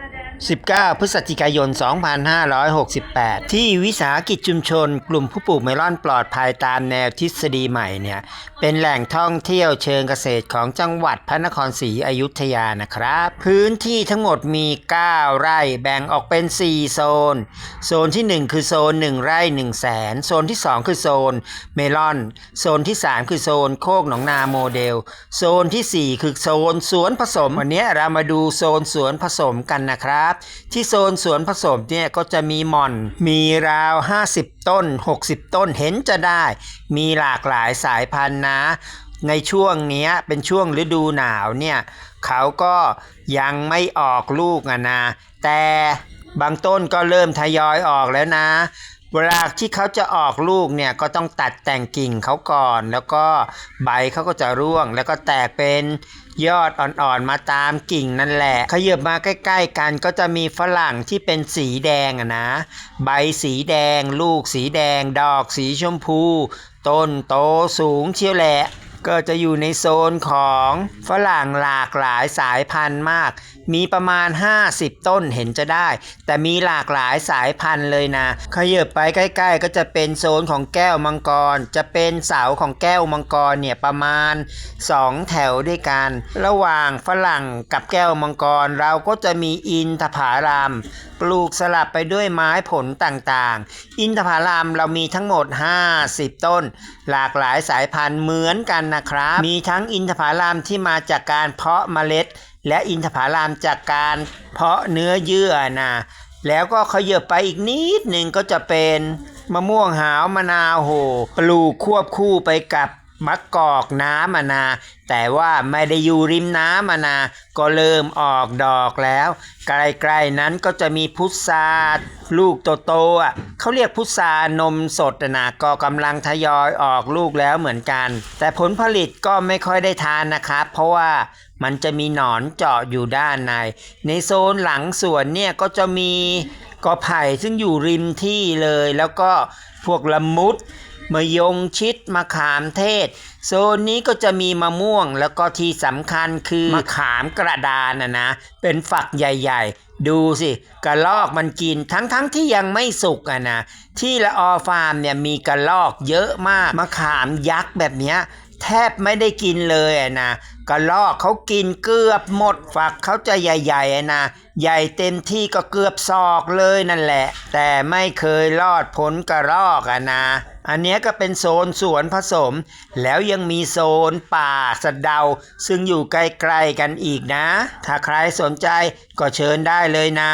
19 พฤศจิกายน 2568 ที่วิสาหกิจชุมชน กลุ่มผู้ปลูกเมลอนปลอดภัยตามแนวทฤษฎีใหม่เนี่ย เป็นแหล่งท่องเที่ยวเชิงเกษตรของจังหวัดพระนครศรีอยุธยานะครับ พื้นที่ทั้งหมดมี 9 ไร่แบ่งออกเป็น 4 โซน โซนที่ 1 คือโซน 1 ไร่ 1 แสน โซนที่ 2 คือโซนเมลอน โซนที่ 3 คือโซนโคกหนองนาโมเดล โซนทีสี่4 คือโซนสวนผสม วันนี้เรามาดูโซนสวนผสมกันนะครับ ที่โซนสวนผสมเนี่ยก็จะมีหม่อน มีราว 50 ต้น 60 ต้นเห็นจะได้ มีหลากหลายสายพันธุ์นะ ในช่วงนี้เป็นช่วงฤดูหนาวเนี่ยเขาก็ยังไม่ออกลูกอะนะ แต่บางต้นก็เริ่มทยอยออกแล้วนะ เวลาที่เขาจะออกลูกเนี่ยก็ต้องตัดแต่งกิ่งเขาก่อน แล้วก็ใบเขาก็จะร่วง แล้วก็แตกเป็นยอดอ่อนๆมาตามกิ่งนั่นแหละ ขยับมาใกล้ๆกันก็จะมีฝรั่งที่เป็นสีแดงอะนะ ใบสีแดง ลูกสีแดง ดอกสีชมพู ต้นโตสูงเชียวแหละ ก็จะอยู่ในโซนของฝรั่งหลากหลายสายพันธุ์มาก มีประมาณ 50 ต้นเห็นจะได้ แต่มีหลากหลายสายพันธุ์เลยนะขยับไปใกล้ ๆ ก็จะเป็นโซนของแก้วมังกร จะเป็นเสาของแก้วมังกรเนี่ยประมาณ 2 แถวด้วยกัน ระหว่างฝรั่งกับแก้วมังกร เราก็จะมีอินทผารามปลูกสลับไปด้วยไม้ผลต่างๆ อินทผารามเรามีทั้งหมด 50 ต้น หลากหลายสายพันธุ์เหมือนกันนะครับ มีทั้งอินทผลามที่มาจากการเพาะเมล็ด และอินทผลามจากการเพาะเนื้อเยื่อนะแล้วก็ขยับไปอีกนิดหนึ่งก็จะเป็นมะม่วงหาวมะนาวโหปลูกควบคู่ไปกับ มะกอกน้ำนา แต่ว่าไม่ได้อยู่ริมน้ำนา ก็เริ่มออกดอกแล้ว ใกล้ๆนั้นก็จะมีพุทราลูกโตๆอะเขาเรียกพุทรานมสดนะก็กำลังทยอยออกลูกแล้วเหมือนกัน แต่ผลผลิตก็ไม่ค่อยได้ทานนะครับเพราะว่ามันจะมีหนอนเจาะอยู่ด้านใน ในโซนหลังสวนเนี่ยก็จะมีกอไผ่ซึ่งอยู่ริมที่เลย แล้วก็พวกละมุด มะยงชิดมะขามเทศ โซนนี้ก็จะมีมะม่วงแล้วก็ที่สำคัญคือมะขามกระดานนะนะ เป็นฝักใหญ่ ๆ ดูสิกระลอกมันกินทั้งๆทที่ยังไม่สุกอะนะ ที่ละออฟาร์มเนี่ยมีกระลอกเยอะมาก มะขามยักษ์แบบเนี้ยแทบไม่ได้กินเลยนะกระลอกเขากินเกือบหมดฝักเขาจะใหญ่ๆนะใหญ่เต็มที่ก็เกือบศอกเลยนั่นแหละ แต่ไม่เคยรอดพ้นกระรอกอะนะ อันนี้ก็เป็นโซนสวนผสม แล้วยังมีโซนป่าสะเดา ซึ่งอยู่ใกล้ๆกันอีกนะ ถ้าใครสนใจก็เชิญได้เลยนะ